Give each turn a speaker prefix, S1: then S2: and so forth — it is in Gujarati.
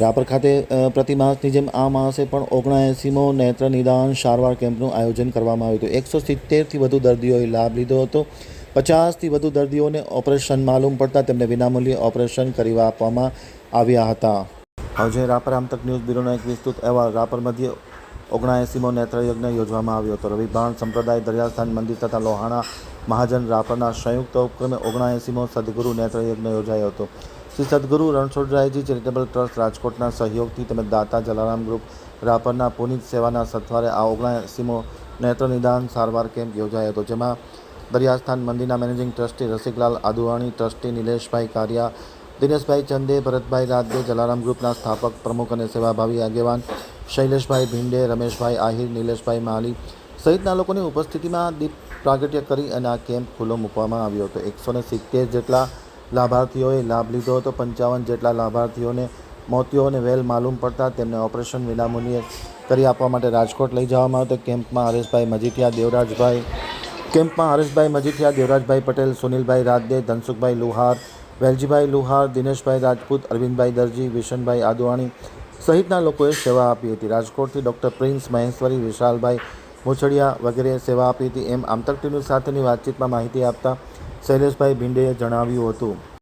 S1: રાપર ખાતે પ્રતિ માસની જેમ આ માસે પણ ઓગણએંસીમો નેત્ર નિદાન સારવાર કેમ્પનું આયોજન કરવામાં આવ્યું હતું. એકસો સિત્તેરથી વધુ દર્દીઓએ લાભ લીધો હતો. પચાસથી વધુ દર્દીઓને ઓપરેશન માલુમ પડતા તેમને વિનામૂલ્યે ઓપરેશન કરી આપવામાં આવ્યા હતા. હવે રાપર આમતક ન્યૂઝ બ્યુરોનો એક વિસ્તૃત અહેવાલ, રાપર મધ્ય ઓગણએંસીમો નેત્રયજ્ઞ યોજવામાં આવ્યો હતો. રવિભાણ સંપ્રદાય દરિયાસ્થાન મંદિર તથા લોહાણા મહાજન રાપરના સંયુક્ત ઉપક્રમે ઓગણએંસીમો સદગુરુ નેત્રયજ્ઞ યોજાયો હતો. શ્રી સદગુરુ રણછોડરાયજી ચેરિટેબલ ટ્રસ્ટ રાજકોટના સહયોગથી તેમજ દાતા જલારામ ગ્રુપ રાપરના પુનિત સેવાના સથવારે આ ઓગણએંસીમો નેત્ર નિદાન સારવાર કેમ્પ યોજાયો હતો, જેમાં દરિયાસ્થાન મંદિરના managing trustee Rasiklal Aduvani, trustee Nileshbhai Kariya, Dineshbhai Chande, Bharatbhai Rade Jalaram ગ્રુપના સ્થાપક પ્રમુખ અને સેવાભાવી આગેવાન શૈલેષભાઈ ભીંડે, રમેશભાઈ આહિર, નિલેશભાઈ માલી સહિતના લોકોની ઉપસ્થિતિમાં દીપ પ્રાગટ્ય કરી અને આ કેમ્પ ખુલ્લો મૂકવામાં આવ્યો હતો. એકસો ને સિત્તેર જેટલા લાભાર્થીઓએ લાભ લીધો હતો. પંચાવન જેટલા લાભાર્થીઓને મોતીઓને વેલ માલુમ પડતા તેમને ઓપરેશન વિનામૂલ્યે કરી આપવા માટે રાજકોટ લઈ જવામાં આવ્યો હતો. કેમ્પમાં હરેશભાઈ મજીઠિયા, દેવરાજભાઈ કેમ્પમાં હરેશભાઈ મજીઠિયા, દેવરાજભાઈ પટેલ, સુનિલભાઈ રાદે, ધનસુખભાઈ લુહાર, વેલજીભાઈ લુહાર, દિનેશભાઈ રાજપૂત, અરવિંદભાઈ દરજી, વિશનભાઈ આદવાણી સહિતના લોકોએ સેવા આપી હતી. રાજકોટથી ડૉક્ટર પ્રિન્સ મહેશ્વરી, વિશાલભાઈ મુછડિયા વગેરે સેવા આપી હતી. એમ આમતક ટીવી સાથેની વાતચીતમાં માહિતી આપતા શૈલેષભાઈ ભીંડેએ જણાવ્યું હતું.